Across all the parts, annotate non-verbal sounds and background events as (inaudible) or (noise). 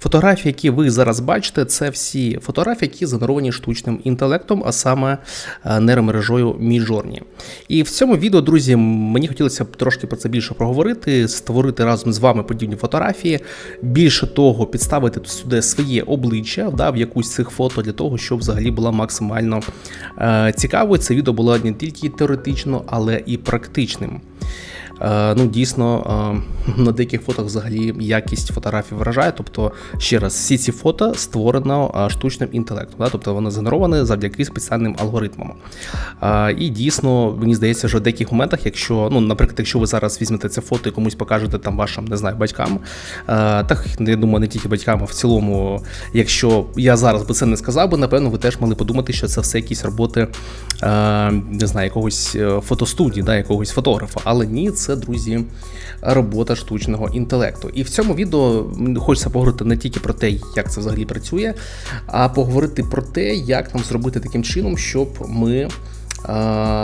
Фотографії, які ви зараз бачите, це всі фотографії, які згенеровані штучним інтелектом, а саме е, нейромережою Midjourney. І в цьому відео, друзі, мені хотілося б трошки про це більше проговорити, створити разом з вами подібні фотографії. Більше того, підставити сюди своє обличчя да, в якусь з цих фото для того, щоб взагалі була максимально е, цікавою. Це відео було не тільки теоретично, але і практичним. Е, ну, дійсно, е, (laughs) на деяких фотах взагалі якість фотографій вражає. Тобто, ще раз, всі ці фото створено е, штучним інтелектом, да? тобто вони згенеровані завдяки спеціальним алгоритмам. І дійсно, мені здається, що в деяких моментах, якщо, ну, наприклад, якщо ви зараз візьмете це фото і комусь покажете там вашим, не знаю, батькам, так я думаю, не тільки батькам, а в цілому, якщо я зараз би це не сказав, би, напевно, ви теж могли подумати, що це все якісь роботи, не знаю, якогось фотостудії, да, якогось фотографа. Але ні, це це, друзі, робота штучного інтелекту. І в цьому відео хочеться поговорити не тільки про те, як це взагалі працює, а поговорити про те, як нам зробити таким чином, щоб ми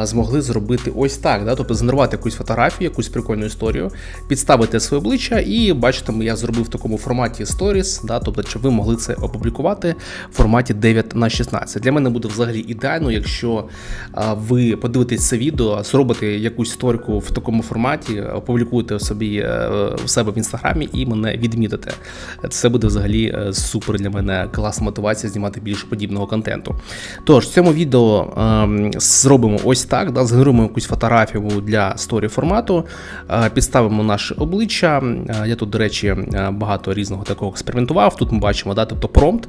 змогли зробити ось так. Да? Тобто згенерувати якусь фотографію, якусь прикольну історію, підставити своє обличчя, і бачите, я зробив в такому форматі Stories, да? тобто, щоб ви могли це опублікувати в форматі 9 на 16. Для мене буде взагалі ідеально, якщо ви подивитесь це відео, зробите якусь сторіку в такому форматі, опублікуєте собі е, в себе в інстаграмі і мене відмітите. Це буде взагалі е, супер для мене класна мотивація знімати більше подібного контенту. Тож, в цьому відео ем, зробимо ось так: да, згенеруємо якусь фотографію для сторі формату, е, підставимо наше обличчя. Е, я тут, до речі, е, багато різного такого експериментував. Тут ми бачимо, да, тобто промпт.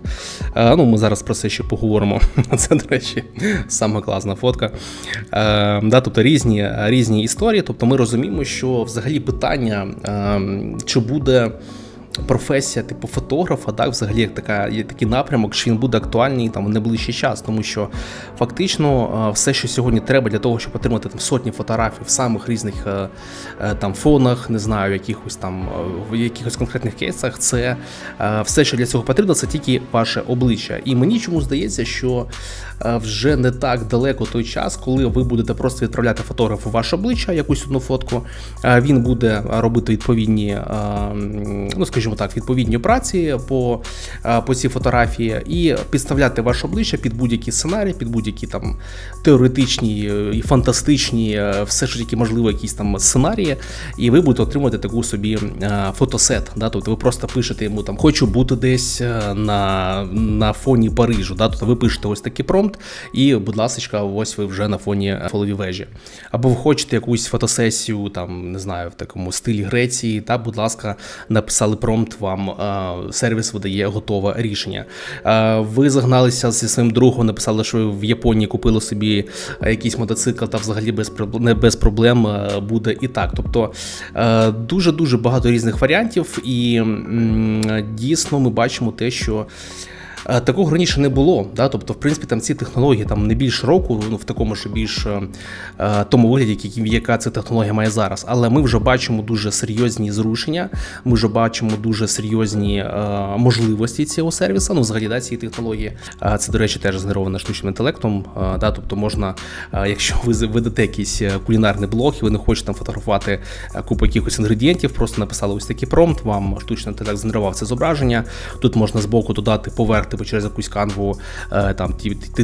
Ну, Ми зараз про це ще поговоримо. (laughs) Це, до речі, саме класна фотка. Да, Тобто різні різні історії. Тобто ми розуміємо, що взагалі питання, чи буде професія, типу фотографа, так, взагалі як така є такий напрямок, що він буде актуальний там в найближчий час, тому що фактично все, що сьогодні треба для того, щоб отримати там сотні фотографій в самих різних е, е, там фонах, не знаю, якихось там в якихось конкретних кейсах, це е, все, що для цього потрібно, це тільки ваше обличчя. І мені чому здається, що вже не так далеко той час, коли ви будете просто відправляти фотографу ваше обличчя, якусь одну фотку. Він буде робити відповідні, ну скажімо так, відповідні праці по по цій фотографії і підставляти ваше обличчя під будь-які сценарії, під будь-які там теоретичні і фантастичні, все що тільки можливо, якісь там сценарії, і ви будете отримувати таку собі фотосет. Да? Тобто ви просто пишете йому там Хочу бути десь на на фоні Парижу. Да? Тобто ви пишете ось такий пром промпт, і, будь ласка, ось ви вже на фоні фолові вежі. Або ви хочете якусь фотосесію, там не знаю, в такому стилі Греції, та, будь ласка, написали промпт, вам сервіс видає готове рішення. Ви загналися зі своїм другом, написали, що ви в Японії купили собі якийсь мотоцикл, та взагалі без не без проблем буде і так. Тобто дуже дуже багато різних варіантів, і дійсно ми бачимо те, що. Е, такого раніше не було. Да? Тобто, в принципі, там ці технології там не більш року, ну в такому ж більш е, е тому вигляді, яка ця технологія має зараз. Але ми вже бачимо дуже серйозні зрушення. Ми вже бачимо дуже серйозні можливості цього сервісу. Ну, взагалі да, цієї технології. Це, до речі, теж згенеровано штучним інтелектом. Да? Тобто можна, якщо ви ведете якийсь кулінарний блог і ви не хочете там фотографувати купу якихось інгредієнтів, просто написали ось такий промпт, вам штучний інтелект згенерував це зображення. Тут можна збоку додати поверх типу через якусь канву, е, там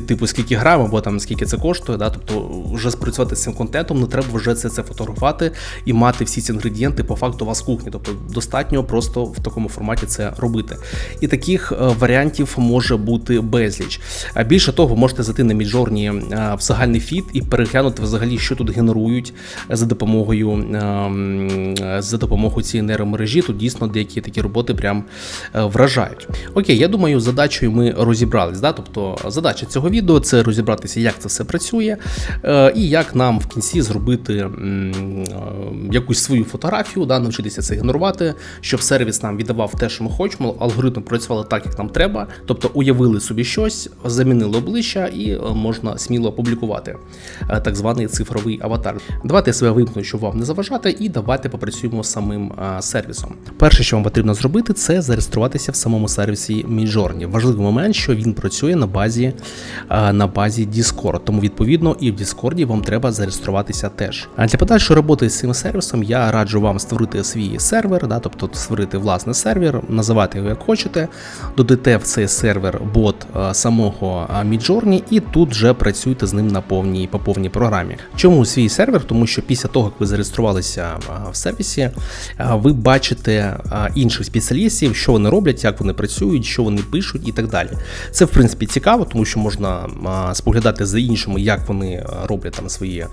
типу скільки грам, або там скільки це коштує. Да? Тобто вже спрацювати з цим контентом, не треба вже це це фотографувати і мати всі ці інгредієнти по факту у вас кухні. Тобто достатньо просто в такому форматі це робити. І таких е, варіантів може бути безліч. Більше того, ви можете зайти на Міджорні е, в загальний фіт і переглянути взагалі, що тут генерують за допомогою ем, за допомогою цієї нейромережі. Тут дійсно деякі такі роботи прям вражають. Окей, я думаю, задача задачею ми розібрались. Да? Тобто задача цього відео це розібратися, як це все працює, е, і як нам в кінці зробити е, якусь свою фотографію, да? навчитися це генерувати, щоб сервіс нам віддавав те, що ми хочемо, алгоритми працювали так, як нам треба. Тобто уявили собі щось, замінили обличчя і е, можна сміло опублікувати так званий цифровий аватар. Давайте я себе вимкну, щоб вам не заважати, і давайте попрацюємо з самим сервісом. Перше, що вам потрібно зробити, це зареєструватися в самому сервісі Midjourney. Важливо важливий момент, що він працює на базі е, на базі Discord. Тому відповідно і в Discord вам треба зареєструватися теж. А для подальшої роботи з цим сервісом я раджу вам створити свій сервер, да, тобто створити власний сервер, називати його як хочете, додайте в цей сервер бот е, самого е, Midjourney і тут вже працюйте з ним на повній по повній програмі. Чому свій сервер? Тому що після того, як ви зареєструвалися в сервісі, ви бачите інших спеціалістів, що вони роблять, як вони працюють, що вони пишуть і так далі. Це в принципі цікаво, тому що можна е, споглядати за іншими, як вони е, роблять там свої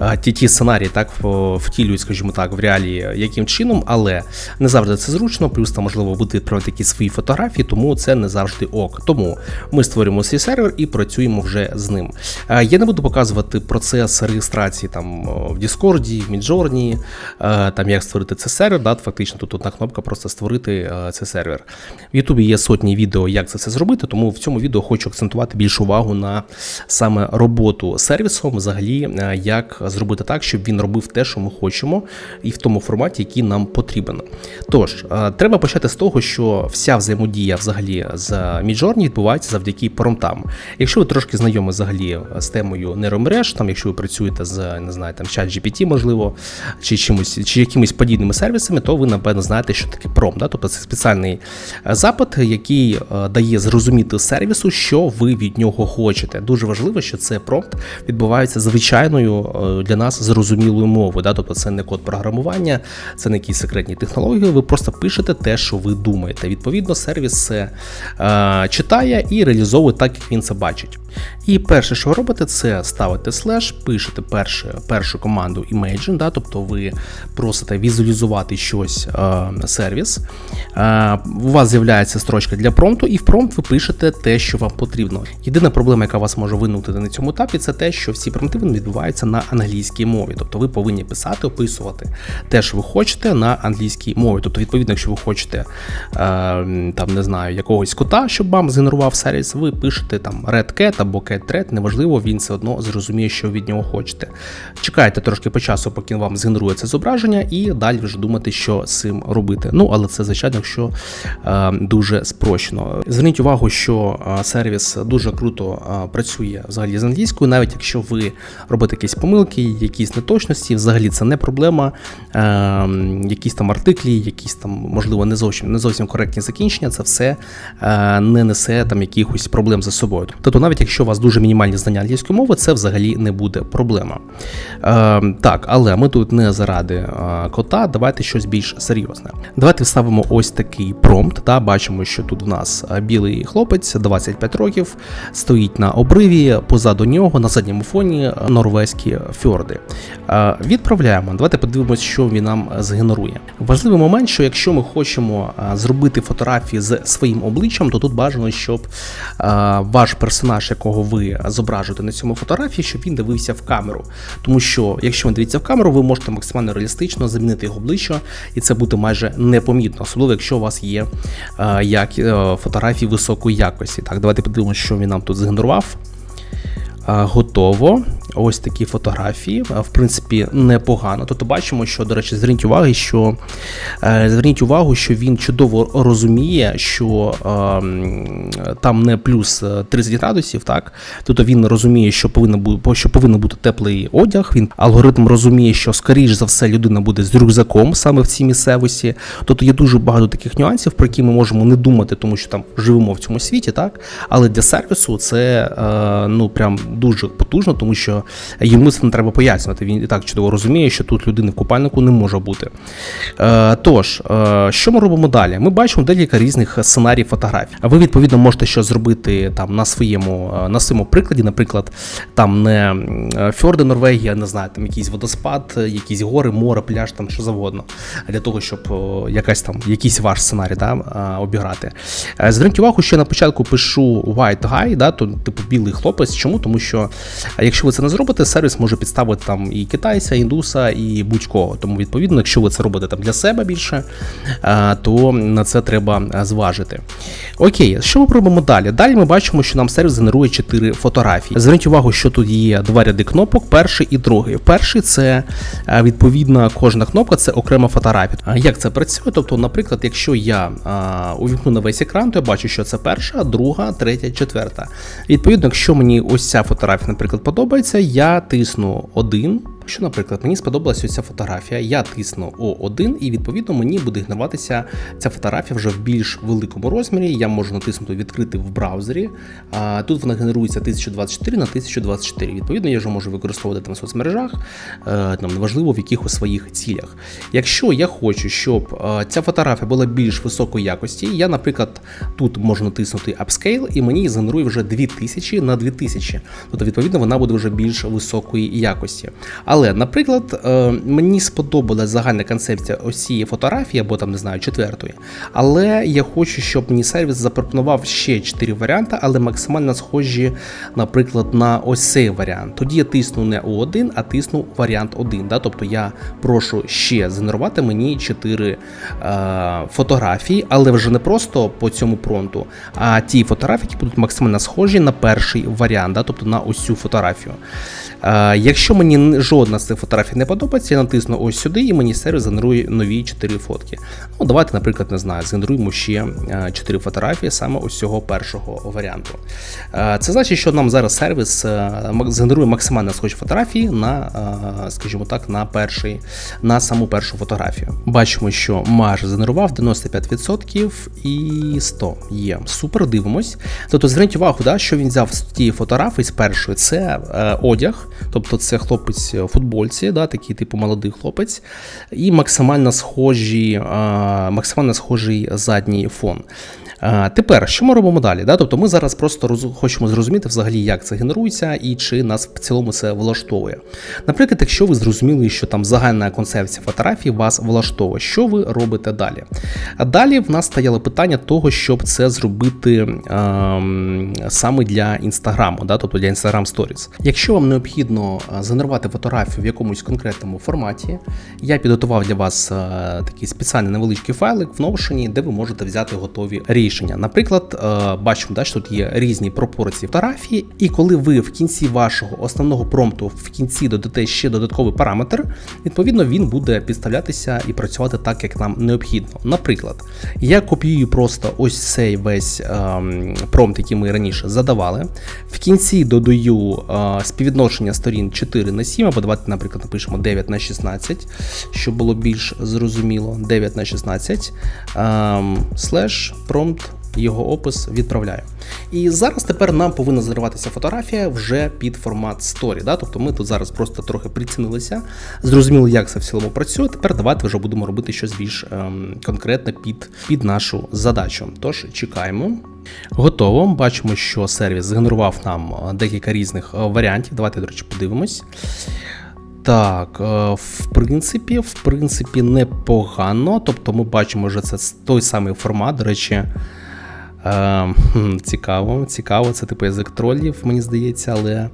е, ті, ті сценарії, так втілюють, скажімо так, в реалії яким чином, але не завжди це зручно. Плюс там можливо будете відправити якісь свої фотографії, тому це не завжди ок. Тому ми створюємо свій сервер і працюємо вже з ним. Е, Я не буду показувати процес реєстрації там в Discord, в е, там як створити цей сервер. Да, фактично тут одна кнопка просто створити е, цей сервер. В Ютубі є сотні відео, як це все зробити, тому в цьому відео хочу акцентувати більшу увагу на саме роботу сервісом, взагалі, е, як зробити так, щоб він робив те, що ми хочемо, і в тому форматі, який нам потрібен. Тож, е, треба почати з того, що вся взаємодія взагалі з Midjourney відбувається завдяки промптам. Якщо ви трошки знайомі взагалі з темою нейромереж, там, якщо ви працюєте з не знаю, там ChatGPT, можливо, чи чимось, чи якимись подібними сервісами, то ви напевно знаєте, що таке промпт. Да? Тобто це спеціальний запит, який е, дає зрозуміти сервісу, що ви від нього хочете. Дуже важливо, що це промпт відбувається звичайною е, для нас зрозумілою мовою. Да? Тобто це не код програмування, це не якісь секретні технології. Ви просто пишете те, що ви думаєте. Відповідно, сервіс це е, читає і реалізовує так, як він це бачить. І перше, що ви робите, це ставите слеш, пишете перше, першу команду Imagine, да, тобто ви просите візуалізувати щось е, сервіс. Е, у вас з'являється строчка для промпту, і в промпт ви пишете те, що вам потрібно. Єдина проблема, яка вас може виникнути на цьому етапі, це те, що всі промпти відбуваються на англійській мові. Тобто ви повинні писати, описувати те, що ви хочете на англійській мові. Тобто, відповідно, якщо ви хочете е, там не знаю якогось кота, щоб вам згенерував сервіс, ви пишете там Red Cat або Cat Red, неважливо, він все одно зрозуміє, що від нього хочете. Чекайте трошки по часу, поки вам згенерує це зображення, і далі вже думати, що з цим робити. Ну але це звичайно, якщо е, дуже спрощено. Зверніть увагу, що сервіс дуже круто працює взагалі з англійською, навіть якщо ви робите якісь помилки, якісь неточності, взагалі це не проблема. Е, якісь там артиклі, якісь там, можливо, не зовсім не зовсім коректні закінчення, це все е, не несе там якихось проблем за собою. Тобто, навіть якщо у вас дуже мінімальні знання англійської мови, це взагалі не буде проблема. Е, так, але ми тут не заради е, кота, давайте щось більш серйозне. Давайте вставимо ось такий промпт. Бачимо, що тут в нас е, білий хлопець, 25 років, стоїть на обриві, позаду нього на задньому фоні е, норвезькі фьорди. Е, Відправляємо. Давайте подивимось, що він нам згенерує. Важливий момент, що якщо ми хочемо е, зробити фотографії з своїм обличчям, то тут бажано, щоб ваш персонаж, якого ви зображуєте на цьому фотографії, щоб він дивився в камеру. Тому що якщо він дивиться в камеру, ви можете максимально реалістично замінити його обличчя, і це буде майже непомітно, особливо якщо у вас є як фотографії високої якості. Так, давайте подивимося, що він нам тут згенерував. Готово. Ось такі фотографії. В принципі, непогано. Тобто бачимо, що, до речі, зверніть увагу, що е, зверніть увагу, що він чудово розуміє, що е, там не плюс е, 30 градусів, так? Тобто він розуміє, що повинен бути, що повинен бути теплий одяг. Він алгоритм розуміє, що скоріш за все людина буде з рюкзаком саме в цій місцевості. Тобто є дуже багато таких нюансів, про які ми можемо не думати, тому що там живемо в цьому світі, так? Але для сервісу це е, ну прям дуже потужно, тому що йому це не треба пояснювати. Він і так чудово розуміє, що тут людини в купальнику не може бути. Е, тож, е, що ми робимо далі? Ми бачимо декілька різних сценаріїв фотографій. А ви відповідно можете що зробити там на своєму е, на своєму прикладі, наприклад, там не фьорди Норвегія, не знаю, там якийсь водоспад, якісь гори, море, пляж, там що завгодно, для того, щоб якась там якийсь ваш сценарій да, обіграти. Зверніть увагу, що я на початку пишу white guy, да, то типу білий хлопець. Чому? Тому що якщо ви це не зробите, сервіс може підставити там і китайця, і індуса, і будь-кого. Тому, відповідно, якщо ви це робите там для себе більше, е, то на це треба е, зважити. Окей, що ми робимо далі? Далі ми бачимо, що нам сервіс генерує 4 фотографії. Зверніть увагу, що тут є два ряди кнопок, перший і другий. Перший це е, відповідно кожна кнопка це окрема фотографія. Як це працює? Тобто, наприклад, якщо я увімкну на весь екран, то я бачу, що це перша, друга, третя, четверта. Відповідно, якщо мені ось ця фотографія, наприклад, подобається, я тисну 1 Якщо, наприклад, мені сподобалася ця фотографія, я тисну О1, і відповідно мені буде генеруватися ця фотографія вже в більш великому розмірі. Я можу натиснути відкрити в браузері. Тут вона генерується 1024 на 1024. Відповідно, я вже можу використовувати там в соцмережах, е, там неважливо в якихось своїх цілях. Якщо я хочу, щоб е, ця фотографія була більш високої якості, я, наприклад, тут можу натиснути Upscale, і мені згенерує вже 2000 на 2000. Тобто, відповідно, вона буде вже більш високої якості. Але наприклад, е, мені сподобалась загальна концепція ось цієї фотографії, або там не знаю, четвертої. Але я хочу, щоб мені сервіс запропонував ще 4 варіанти, але максимально схожі, наприклад, на ось цей варіант. Тоді я тисну не У1, а тисну варіант 1. Да? Тобто я прошу ще згенерувати мені 4 е, фотографії, але вже не просто по цьому пронту, а ті фотографії, які будуть максимально схожі на перший варіант, да? тобто на ось цю фотографію. Е, якщо мені жодна з цих фотографій не подобається, я натисну ось сюди, і мені сервіс генерує нові 4 фотки. Ну, Давайте, наприклад, не знаю, згенеруємо ще 4 фотографії саме ось цього першого варіанту. Е, це значить, що нам зараз сервіс е, згенерує максимально схожі фотографії на, скажімо так, на перший, на саму першу фотографію. Бачимо, що Маш згенерував 95% і 100 є. Супер, дивимось. Тобто, зверніть увагу, да, що він взяв з тієї фотографії з першої, це одяг. Тобто це хлопець футбольці, да, такий типу молодий хлопець, і максимально схожі, максимально схожий задній фон. Тепер, що ми робимо далі? Да? Тобто ми зараз просто роз... хочемо зрозуміти, взагалі, як це генерується і чи нас в цілому це влаштовує. Наприклад, якщо ви зрозуміли, що там загальна концепція фотографії вас влаштовує, що ви робите далі? Далі в нас стояло питання того, щоб це зробити ем, саме для інстаграму, да? тобто для Instagram Stories. Якщо вам необхідно згенерувати фотографію в якомусь конкретному форматі, я підготував для вас е, такий спеціальний невеличкий файлик в Notion, де ви можете взяти готові рішення рішення. Наприклад, е, бачимо, да, що тут є різні пропорції фотографії, і коли ви в кінці вашого основного промпту в кінці додате ще додатковий параметр, відповідно він буде підставлятися і працювати так, як нам необхідно. Наприклад, я копіюю просто ось цей весь ем, промпт, який ми раніше задавали. В кінці додаю е, співвідношення сторін 4 на 7, або давайте, наприклад, напишемо 9 на 16, щоб було більш зрозуміло. 9 на 16 ем, слеш прomпт його опис відправляю. І зараз тепер нам повинна зариватися фотографія вже під формат Story. Да? Тобто ми тут зараз просто трохи прицінилися, зрозуміли, як це в цілому працює. Тепер давайте вже будемо робити щось більш ем, конкретне під, під нашу задачу. Тож чекаємо. Готово. Бачимо, що сервіс згенерував нам е, декілька різних е, варіантів. Давайте, до речі, подивимось. Так, е, в принципі, в принципі, непогано. Тобто ми бачимо, що це той самий формат, до речі. Е, Цікаво, цікаво, це типу язик тролів, мені здається, але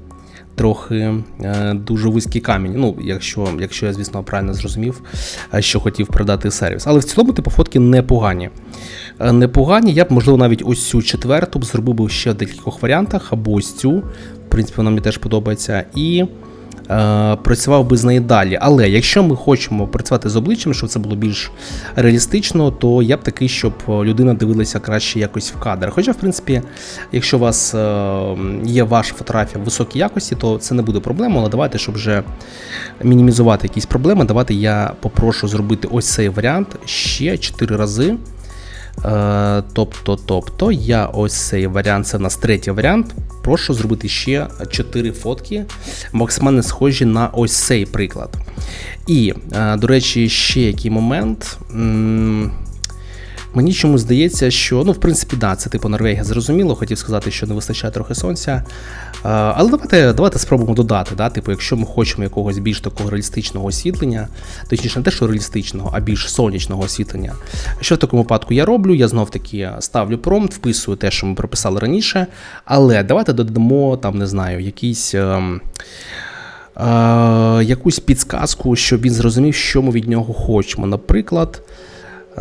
трохи е, дуже вузький камінь. Ну, якщо якщо я, звісно, правильно зрозумів, е, що хотів передати сервіс. Але в цілому, типу, фотки непогані. Е, непогані. Я б, можливо, навіть ось цю четверту б зробив би ще в декількох варіантах, або ось цю. В принципі, вона мені теж подобається. І. Е, працював би з неї далі. Але якщо ми хочемо працювати з обличчям, щоб це було більш реалістично, то я б такий, щоб людина дивилася краще якось в кадр. Хоча, в принципі, якщо у вас е, є ваша фотографія в високій якості, то це не буде проблемою, але давайте, щоб вже мінімізувати якісь проблеми, давайте я попрошу зробити ось цей варіант ще 4 рази. Е, тобто, тобто, я ось цей варіант, це у нас третій варіант. Прошу зробити ще 4 фотки, максимально схожі на ось цей приклад. І, е, до речі, ще який момент. Мені чомусь здається, що ну, в принципі, да, це типу Норвегія зрозуміло, хотів сказати, що не вистачає трохи сонця. А, але давайте давайте спробуємо додати. Да? Типу, якщо ми хочемо якогось більш такого реалістичного освітлення, точніше, не те, що реалістичного, а більш сонячного освітлення. Що в такому випадку я роблю? Я знов таки ставлю промпт, вписую те, що ми прописали раніше. Але давайте додамо там, не знаю, якийсь. Ем, е, якусь підсказку, щоб він зрозумів, що ми від нього хочемо. Наприклад,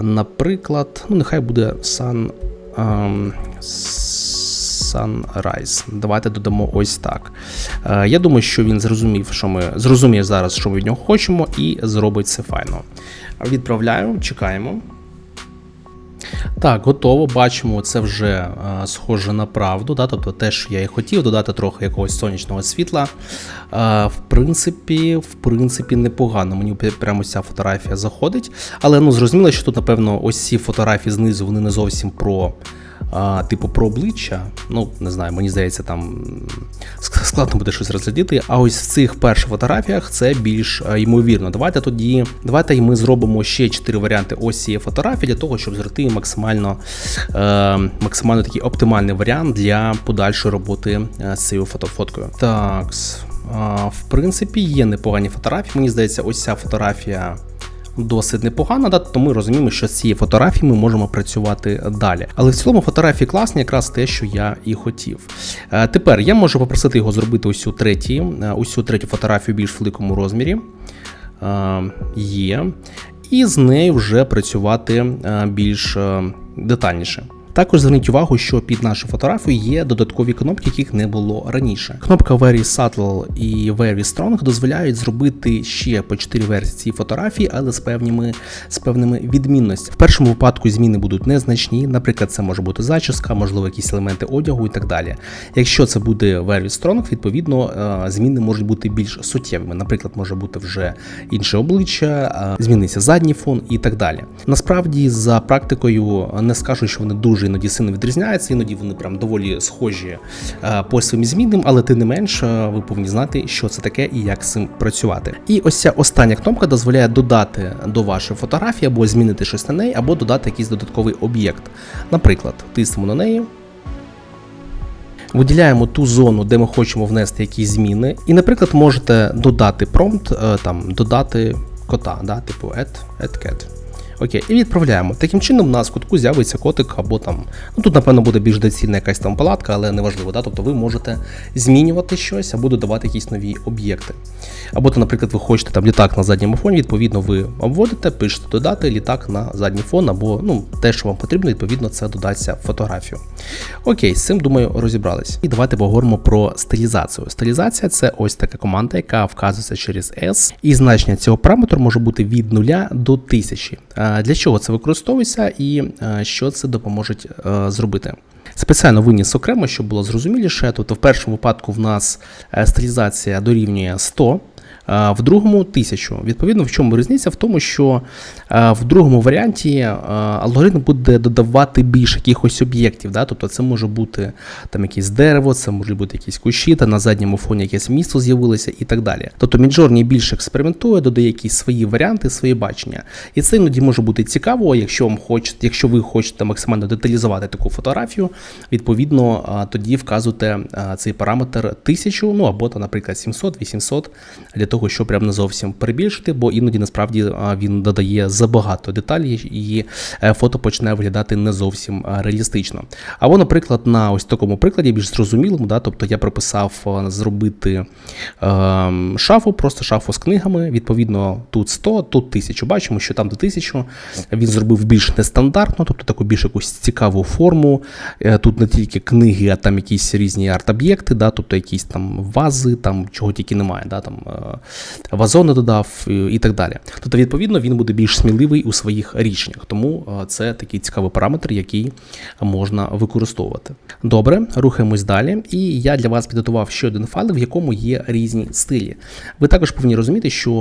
наприклад, ну нехай буде Sun, ем, Sunrise. Давайте додамо ось так. Е, я думаю, що він зрозумів, що ми зрозуміє зараз, що ми від нього хочемо, і зробить це файно. Відправляю, чекаємо. Так, готово. Бачимо, це вже е, схоже на правду. Да? Тобто те, що я і хотів, додати трохи якогось сонячного світла. Е, в принципі, в принципі, непогано. Мені прямо ця фотографія заходить. Але ну, зрозуміло, що тут, напевно, ось ці фотографії знизу вони не зовсім про а, типу про обличчя. Ну, не знаю, мені здається, там складно буде щось розглядіти. А ось в цих перших фотографіях це більш е, ймовірно. Давайте тоді, давайте ми зробимо ще чотири варіанти ось цієї фотографії для того, щоб зробити максимально е, максимально такий оптимальний варіант для подальшої роботи е, з цією фотофоткою. Так, в принципі, є непогані фотографії. Мені здається, ось ця фотографія досить непогана, да, то ми розуміємо, що з цієї фотографії ми можемо працювати далі. Але в цілому фотографії класні, якраз те, що я і хотів. Е, тепер я можу попросити його зробити усю треті, е, усю третю фотографію в більш великому розмірі. Е, є. І з нею вже працювати більш детальніше. Також зверніть увагу, що під нашу фотографію є додаткові кнопки, яких не було раніше. Кнопка Very Subtle і Very Strong дозволяють зробити ще по 4 версії фотографії, але з певними з певними відмінностями. В першому випадку зміни будуть незначні, наприклад, це може бути зачіска, можливо, якісь елементи одягу і так далі. Якщо це буде Very Strong, відповідно е, зміни можуть бути більш суттєвими. Наприклад, може бути вже інше обличчя, е, зміниться задній фон і так далі. Насправді, за практикою не скажу, що вони дуже іноді сильно відрізняються, іноді вони прям доволі схожі е, по своїм змінним, але тим не менш е, ви повинні знати, що це таке і як з цим працювати. І ось ця остання кнопка дозволяє додати до вашої фотографії або змінити щось на неї, або додати якийсь додатковий об'єкт. Наприклад, тиснемо на неї. Виділяємо ту зону, де ми хочемо внести якісь зміни, і, наприклад, можете додати промпт, е, там додати кота, да, типу add, add cat. Окей, і відправляємо. Таким чином, у нас в кутку з'явиться котик, або там. Ну тут, напевно, буде більш доцільна якась там палатка, але неважливо. Да? Тобто ви можете змінювати щось або додавати якісь нові об'єкти. Або, то, наприклад, ви хочете там літак на задньому фоні, відповідно, ви обводите, пишете додати літак на задній фон, або ну, те, що вам потрібно, відповідно, це додаться в фотографію. Окей, з цим, думаю, розібрались. І давайте поговоримо про стилізацію. Стилізація це ось така команда, яка вказується через S, і значення цього параметру може бути від 0 до 1000. Для чого це використовується і що це допоможе зробити? Спеціально виніс окремо, щоб було зрозуміліше. Тобто, в першому випадку в нас е, стилізація дорівнює 100 в другому тисячу. Відповідно, в чому різниця? В тому, що в другому варіанті алгоритм буде додавати більше якихось об'єктів. Да? Тобто це може бути там якесь дерево, це може бути якісь кущі, та на задньому фоні якесь місто з'явилося і так далі. Тобто Midjourney більше експериментує, додає якісь свої варіанти, свої бачення. І це іноді може бути цікаво, якщо вам хочете, якщо ви хочете максимально деталізувати таку фотографію, відповідно тоді вказуєте цей параметр 1000, ну або, наприклад, 700-800 для того того, щоб прям не зовсім перебільшити, бо іноді насправді він додає забагато деталей, і е, фото почне виглядати не зовсім реалістично. Або, наприклад, на ось такому прикладі, більш зрозумілому, да, тобто я прописав зробити е, шафу, просто шафу з книгами. Відповідно, тут 100, тут 1000. Бачимо, що там до 1000 він зробив більш нестандартно, тобто таку більш якусь цікаву форму. Е, тут не тільки книги, а там якісь різні арт-об'єкти, да, тобто якісь там вази, там чого тільки немає. Да, там вазони додав і так далі. Тобто, відповідно, він буде більш сміливий у своїх рішеннях. Тому це такий цікавий параметр, який можна використовувати. Добре, рухаємось далі. І я для вас підготував ще один файл, в якому є різні стилі. Ви також повинні розуміти, що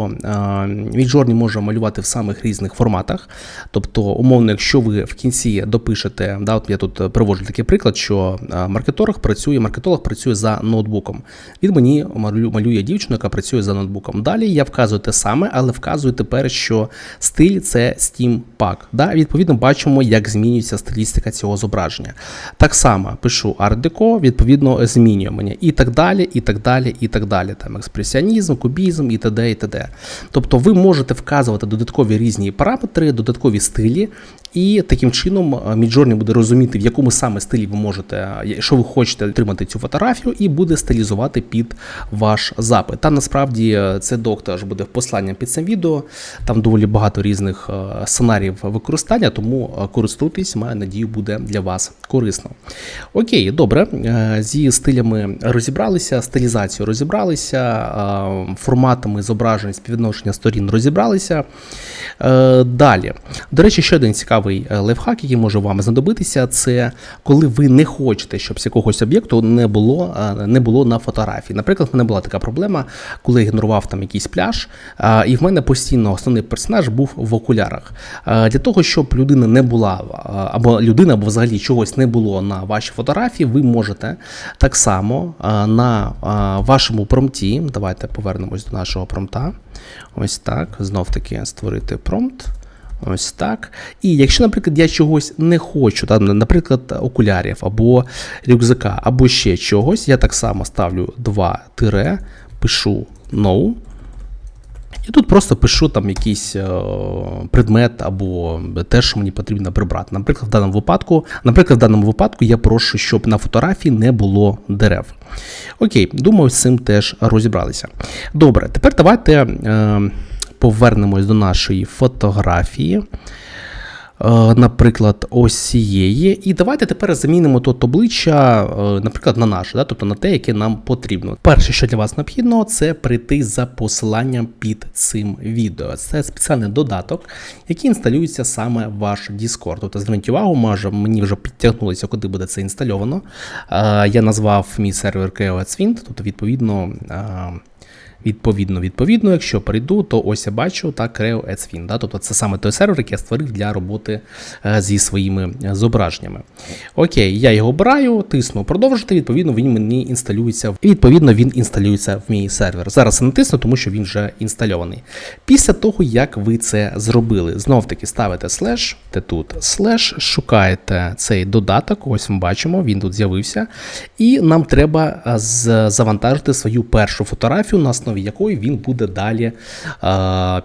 Midjourney може малювати в самих різних форматах. Тобто, умовно, якщо ви в кінці допишете, да, от я тут приводжу такий приклад, що маркетолог працює, маркетолог працює за ноутбуком. Він мені малює дівчину, яка працює за ноутбуком ноутбуком. Далі я вказую те саме, але вказую тепер, що стиль це Steampunk. Да? Відповідно, бачимо, як змінюється стилістика цього зображення. Так само пишу Art Deco, відповідно, змінює мені і так далі, і так далі, і так далі. Там експресіонізм, кубізм і т.д. і т.д. Тобто ви можете вказувати додаткові різні параметри, додаткові стилі, і таким чином Midjourney буде розуміти, в якому саме стилі ви можете, що ви хочете отримати цю фотографію, і буде стилізувати під ваш запит. Та насправді е, це док теж буде посланням під цим відео. Там доволі багато різних е, сценаріїв використання, тому е, користуйтесь, маю надію, буде для вас корисно. Окей, добре. Зі стилями розібралися, стилізацією розібралися, форматами зображень співвідношення сторін розібралися. Далі. До речі, ще один цікавий лайфхак, який може вам знадобитися, це коли ви не хочете, щоб з якогось об'єкту не було не було на фотографії. Наприклад, в мене була така проблема, коли я генерував там якийсь пляж, і в мене постійно основний персонаж був в окулярах. Для того, щоб людина не була, або людина, або взагалі чогось не було на вашій фотографії, ви можете так само на вашому промпті. Давайте повернемось до нашого промпта. Ось так. Знов таки створити промпт. Ось так. І якщо, наприклад, я чогось не хочу, там, наприклад, окулярів або рюкзака, або ще чогось, я так само ставлю 2 тире, пишу no. І тут просто пишу там якийсь е, предмет або те, що мені потрібно прибрати. Наприклад, в даному випадку, наприклад, в даному випадку я прошу, щоб на фотографії не було дерев. Окей, думаю, з цим теж розібралися. Добре, тепер давайте. Е, повернемось до нашої фотографії. Е, наприклад, ось цієї. І давайте тепер замінимо тут обличчя, е, наприклад, на наше, да? тобто на те, яке нам потрібно. Перше, що для вас необхідно, це прийти за посиланням під цим відео. Це спеціальний додаток, який інсталюється саме в ваш Discord. Тобто, зверніть увагу, може, мені вже підтягнулося, куди буде це інстальовано. Е, я назвав мій сервер KOS тобто, відповідно. Відповідно, відповідно, якщо прийду, то ось я бачу так Creo Adsfin. Да? Тобто це саме той сервер, який я створив для роботи е, зі своїми е, зображеннями. Окей, я його обираю, тисну продовжити, відповідно, він мені інсталюється. І відповідно він інсталюється в мій сервер. Зараз я натисну, тому що він вже інстальований. Після того, як ви це зробили, знов таки ставите слеш, те тут слеш, шукаєте цей додаток, ось ми бачимо, він тут з'явився. І нам треба е, завантажити свою першу фотографію на основі основі якої він буде далі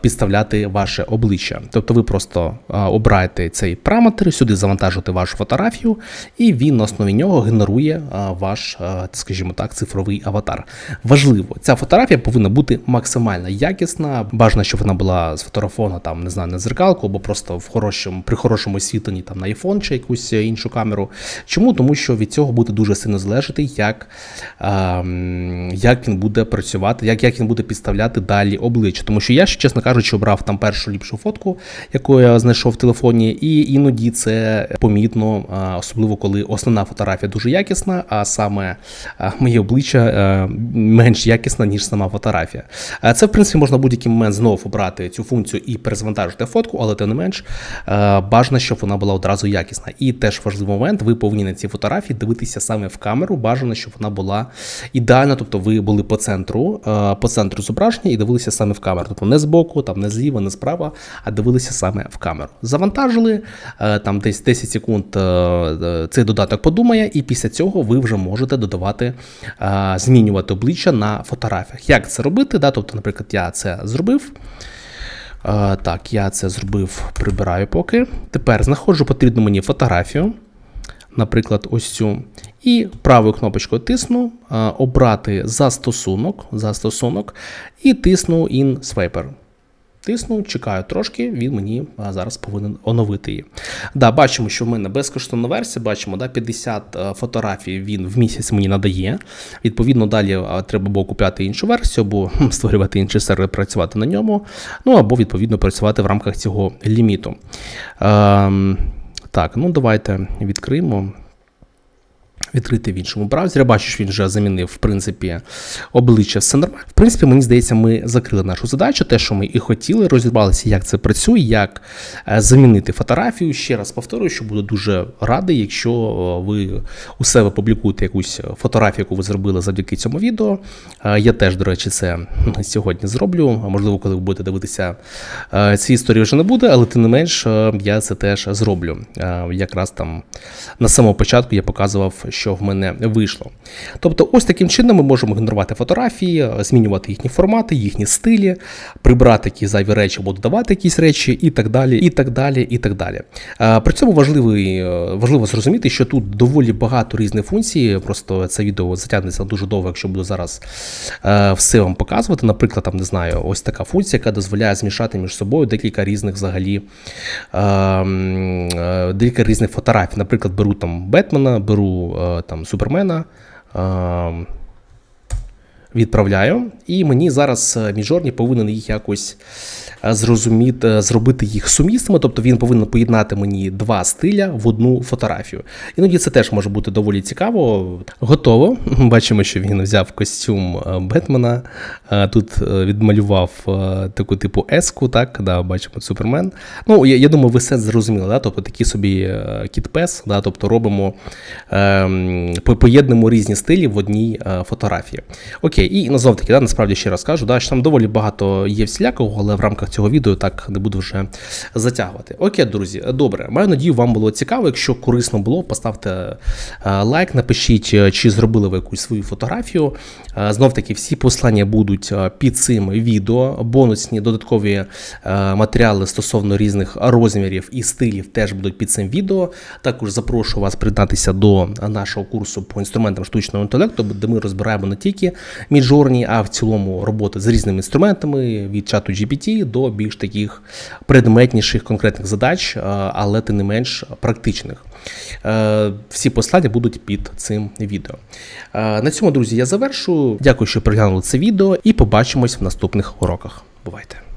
підставляти ваше обличчя. Тобто ви просто обираєте цей параметр, сюди завантажуєте вашу фотографію, і він на основі нього генерує ваш, скажімо так, цифровий аватар. Важливо, ця фотографія повинна бути максимально якісна. Бажано, щоб вона була з фотографона, там не знаю, на зеркалку, або просто в хорошому, при хорошому освітленні там на iPhone чи якусь іншу камеру. Чому? Тому що від цього буде дуже сильно залежати, як, ем, як він буде працювати, як, як він буде підставляти далі обличчя. Тому що я, чесно кажучи, обрав там першу ліпшу фотку, яку я знайшов в телефоні, і іноді це помітно, особливо коли основна фотографія дуже якісна, а саме моє обличчя менш якісна, ніж сама фотографія. Це, в принципі, можна в будь-який момент знову обрати цю функцію і перезвантажити фотку, але тим не менш бажано, щоб вона була одразу якісна. І теж важливий момент, ви повинні на ці фотографії дивитися саме в камеру, бажано, щоб вона була ідеальна, тобто ви були по центру по центру зображення і дивилися саме в камеру. Тобто не збоку, там не зліва, не справа, а дивилися саме в камеру. Завантажили, е, там десь 10 секунд е, е, цей додаток подумає, і після цього ви вже можете додавати, змінювати обличчя на фотографіях. Як це робити? Да? Тобто, наприклад, я це зробив. Так, я це зробив, прибираю поки. Тепер знаходжу потрібну мені фотографію наприклад, ось цю. І правою кнопочкою тисну, обрати застосунок, застосунок і тисну in Swiper. Тисну, чекаю трошки, він мені зараз повинен оновити її. Да, Бачимо, що в мене безкоштовна версія, бачимо, да, 50 фотографій він в місяць мені надає. Відповідно, далі треба було купляти іншу версію, або створювати інший сервер, працювати на ньому, ну або, відповідно, працювати в рамках цього ліміту. Ем, так, ну давайте відкриємо. Відкрити в іншому браузері. Бачу, що він вже замінив, в принципі, обличчя все нормально. В принципі, мені здається, ми закрили нашу задачу, те, що ми і хотіли, розібралися, як це працює, як е, замінити фотографію. Ще раз повторюю, що буду дуже радий, якщо е, ви у себе публікуєте якусь фотографію, яку ви зробили завдяки цьому відео. Е, Я теж, до речі, це сьогодні зроблю. Можливо, коли ви будете дивитися ці історії вже не буде, але тим не менш я це теж зроблю. Якраз там на самому початку я показував, що в мене вийшло. Тобто, ось таким чином ми можемо генерувати фотографії, е, змінювати їхні формати, їхні стилі, прибрати якісь зайві речі або додавати якісь речі, і так далі. і так далі, і так далі. Е, При цьому важливий, е, важливо зрозуміти, що тут доволі багато різних функцій. Просто це відео затягнеться дуже довго, якщо буду зараз все вам показувати. Наприклад, там не знаю, ось така функція, яка дозволяє змішати між собою декілька різних взагалі е, м, е, декілька різних фотографій. Наприклад, беру там Бетмена, беру там Супермена. Е, Відправляю, і мені зараз е, Міжорні повинен їх якось е, зрозуміти, зробити їх сумісними, тобто він повинен поєднати мені два стиля в одну фотографію. Іноді це теж може бути доволі цікаво. Готово. (laughs) Бачимо, що він взяв костюм е, Бетмена. е, Тут е, відмалював е, таку типу еску, так, да, бачимо Супермен. Ну, я, я думаю, ви все зрозуміли, да? тобто такі собі е, кіт-пес, да? тобто робимо ем, поєднуємо різні стилі в одній е, фотографії. Окей, і знов таки, да, насправді ще раз кажу, да, що там доволі багато є всілякого, але в рамках цього відео так не буду вже затягувати. Окей, друзі, добре. Маю надію, вам було цікаво. Якщо корисно було, поставте е, лайк, напишіть, е, чи зробили ви якусь свою фотографію. Е, Знов таки, всі послання будуть під цим відео. Бонусні додаткові матеріали стосовно різних розмірів і стилів теж будуть під цим відео. Також запрошую вас приєднатися до нашого курсу по інструментам штучного інтелекту, де ми розбираємо не тільки міджорні, а в цілому роботи з різними інструментами від чату GPT до більш таких предметніших конкретних задач, е, але тим не менш практичних. Е, Всі послання будуть під цим відео. Е, На цьому, друзі, я завершу. Дякую, що приглянули це відео, і побачимось в наступних уроках. Бувайте!